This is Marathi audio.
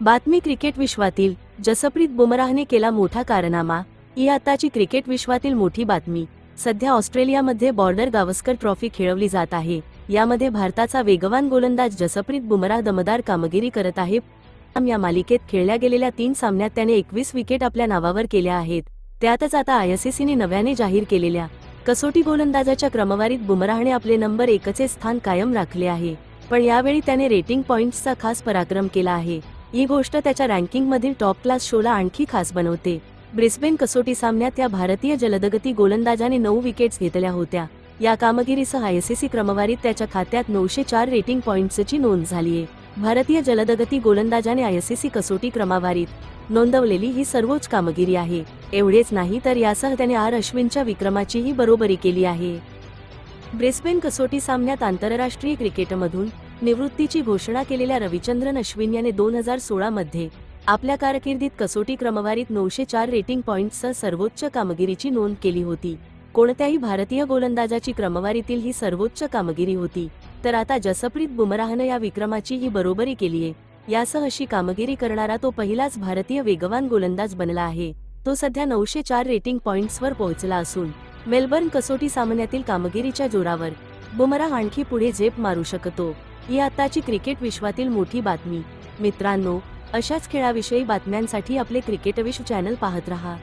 बातमी क्रिकेट विश्वातील जसप्रीत बुमराहने केला मोठा कारनामा. ही आताची क्रिकेट विश्वातील मोठी बातमी. सध्या ऑस्ट्रेलियामध्ये बॉर्डर गावस्कर ट्रॉफी खेळवली जात आहे. यामध्ये भारताचा वेगवान गोलंदाज जसप्रीत बुमराह दमदार कामगिरी करत आहे. या मालिकेत खेळल्या गेलेल्या तीन सामन्यात त्याने एकवीस विकेट आपल्या नावावर केल्या आहेत. त्यातच आता आयसीसीने नव्याने जाहीर केलेल्या कसोटी गोलंदाजाच्या क्रमवारीत बुमराहने आपले नंबर एकचे स्थान कायम राखले आहे. पण यावेळी त्याने रेटिंग पॉइंट्सचा खास पराक्रम केला आहे. ही गोष्ट त्याच्या रँकिंगमधील टॉप क्लास शोला आणखी खास बनवते. ब्रिस्बेन कसोटी सामन्यात या भारतीय जलदगती गोलंदाजाने नऊ विकेट्स घेतल्या होत्या. या कामगिरीसह आयसीसी क्रमवारीत त्याच्या खात्यात नऊशे चार रेटिंग पॉइंट्सची नोंद झालीय भारतीय जलदगती गोलंदाजाने आयसीसी कसोटी क्रमवारीत नोंदवलेली ही सर्वोच्च कामगिरी आहे. एवढेच नाही तर यासह त्याने आर अश्विनच्या विक्रमाचीही बरोबरी केली आहे. ब्रिस्बेन कसोटी सामन्यात आंतरराष्ट्रीय क्रिकेटमधून निवृत्तीची घोषणा केलेल्या रविचंद्रन अश्विन याने दोन हजार सोळामध्ये आपल्या कारकिर्दीत कसोटी क्रमवारीत नऊशे चार रेटिंग पॉइंट्ससह सर्वोच्च कामगिरीची नोंद केली होती. कोणत्याही भारतीय गोलंदाजाची क्रमवारीतील ही सर्वोच्च कामगिरी होती. तर आता जसप्रीत बुमराहनं या विक्रमाची ही बरोबरी केलीये यासह अशी कामगिरी करणारा तो पहिलाच भारतीय वेगवान गोलंदाज बनला आहे. तो सध्या नऊशे चार रेटिंग पॉईंट्सवर पोहोचला असून मेलबर्न कसोटी सामन्यातील कामगिरीच्या जोरावर बुमराह आणखी पुढे झेप मारू शकतो. ही आताची क्रिकेट विश्वातील मोठी बातमी. मित्रांनो अशाच खेळाविषयी बातम्यांसाठी आपले क्रिकेट विश्व चॅनल पाहत रहा.